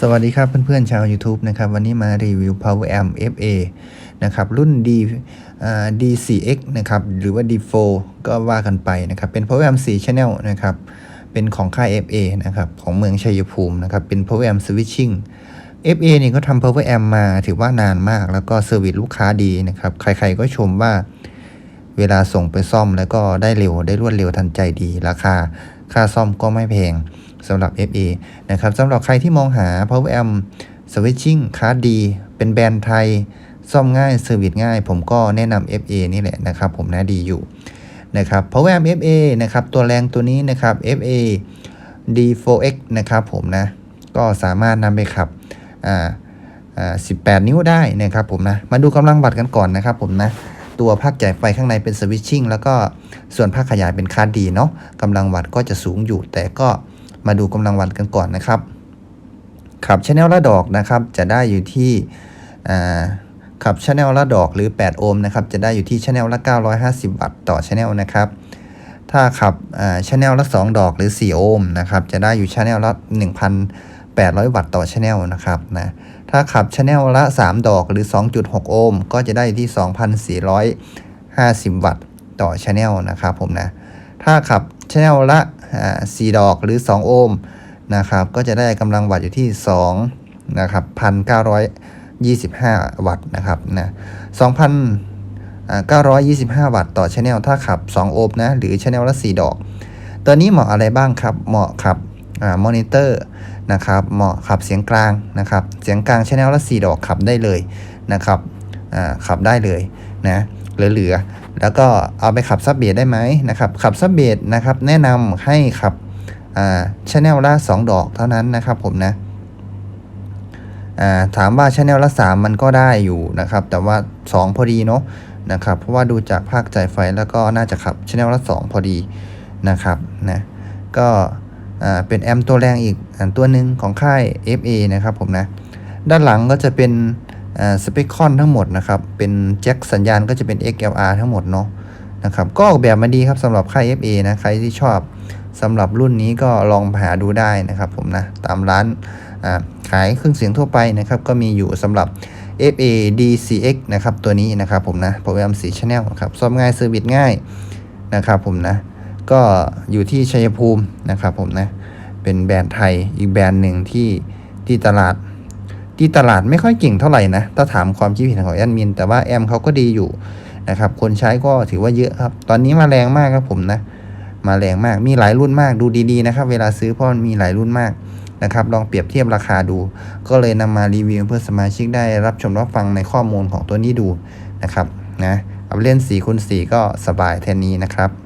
สวัสดีครับเพื่อนๆชาว YouTube นะครับ วันนี้มารีวิว Power Amp FA นะครับ รุ่น D D4X นะครับ หรือว่า D4 ก็ว่ากันไปนะครับ เป็น Power Amp 4 Channel นะครับ เป็นของค่าย FA นะครับ ของเมืองชัยภูมินะครับ เป็น Power Amp Switching FA นี่เขาทำ Power Amp มาถือว่านานมาก แล้วก็เซอร์วิสลูกค้าดีนะครับ ใครๆก็ชมว่าเวลาส่งไปซ่อมแล้วก็ได้เร็วได้รวดเร็วทันใจดี ราคาค่าซ่อมก็ไม่แพง สำหรับ FA นะครับสำหรับใครที่มองหา Power Amp Switching คาดี เป็นแบรนด์ไทย ซ่อมง่ายเซอร์วิสง่าย ผมก็แนะนำ FA นี่แหละนะครับ ผมนะดีอยู่นะครับ Power Amp FA นะครับตัวแรงตัวนี้นะครับ FA D4X นะครับผมนะ ก็สามารถนำไปขับอ่า18 นิ้วได้นะครับผมนะ มาดูกำลังวัดกันก่อนนะครับผมนะ ตัวภาคจ่ายไฟข้างในเป็นสวิตชิ่งแล้วก็ส่วนภาคขยายเป็นคาร์ดดีเนาะกำลังวัดก็จะสูงอยู่แต่ก็ มาดูกำลังวัดกันก่อนนะครับ ขับชแนลละดอกนะครับ จะได้อยู่ที่ขับชแนลละดอกหรือ 8 โอห์มนะครับ จะได้อยู่ที่ชแนลละ 950 วัตต์ต่อชแนลนะครับ ถ้าขับชแนลละ 2 ดอกหรือ 4 โอห์มนะครับ จะได้อยู่ชแนลละ 1,800 วัตต์ต่อชแนลนะครับนะ ถ้าขับชแนลละ 3 ดอกหรือ 2.6 โอห์ม ก็จะได้อยู่ที่ 2,450 วัตต์ต่อชแนลนะครับผมนะ ถ้าขับชแนลละ 4ดอกหรือ 2 โอห์มนะครับ ก็จะได้กำลังวัตต์อยู่ที่2นะครับ1,925 วัตต์นะครับนะ2,925 วัตต์ต่อชแนลถ้าขับ 2 โอห์มนะ หรือชแนลละ 4 ดอก ตัวนี้เหมาะอะไรบ้างครับ เหมาะขับมอนิเตอร์นะครับ เหมาะขับเสียงกลางนะครับ เสียงกลางชแนลละ 4 ดอกขับได้เลยนะครับอ่าขับได้เลยนะ เหลือๆแล้วก็เอาไปขับซับเบสได้ไหมนะครับขับซับเบสนะครับแนะนำให้ขับอ่าชแนลละ 2 ดอกเท่านั้นนะครับผมนะอ่าถามว่าชแนลละ 3 มันก็ได้อยู่นะครับ แต่ว่า 2 พอดีเนาะนะครับเพราะว่าดูจากภาคจ่ายไฟแล้วก็น่าจะขับชแนลละ 2 พอดีนะครับนะก็อ่าเป็นแอมป์ตัวแรงอีกตัวหนึ่งของค่าย FA นะครับผมนะด้านหลังก็จะเป็น สเปคคอนทั้งหมดนะครับ เป็นแจ็คสัญญาณก็จะเป็น XLR ทั้งหมดเนาะนะครับก็ออกแบบมาดีครับสำหรับค่าย FA นะใครที่ชอบสำหรับรุ่นนี้ก็ลองหาดูได้นะครับผมนะ ตามร้านขายเครื่องเสียงทั่วไปนะครับ ก็มีอยู่สำหรับ FA DCX นะครับ ตัวนี้นะครับผมนะโปรแกรม4 Channel นะครับซ่อมง่ายเซอร์วิสง่ายนะครับผมนะ ก็อยู่ที่ชัยภูมินะครับผมนะ เป็นแบรนด์ไทยอีกแบรนด์หนึ่งที่ที่ตลาด ที่ตลาดไม่ค่อยเก่งเท่าไหร่นะ ถ้าถามความคิดเห็นของแอดมิน แต่ว่าแอมเขาก็ดีอยู่นะครับ คนใช้ก็ถือว่าเยอะครับ ตอนนี้มาแรงมากครับผมนะ มาแรงมาก มีหลายรุ่นมาก ดูดีๆนะครับ เวลาซื้อเพราะมันมีหลายรุ่นมากนะครับ ลองเปรียบเทียบราคาดู ก็เลยนำมารีวิวเพื่อสมาชิกได้รับชมรับฟังในข้อมูลของตัวนี้ดูนะครับ นะ เอาเล่น4คูณ4ก็สบายแทนนี้นะครับ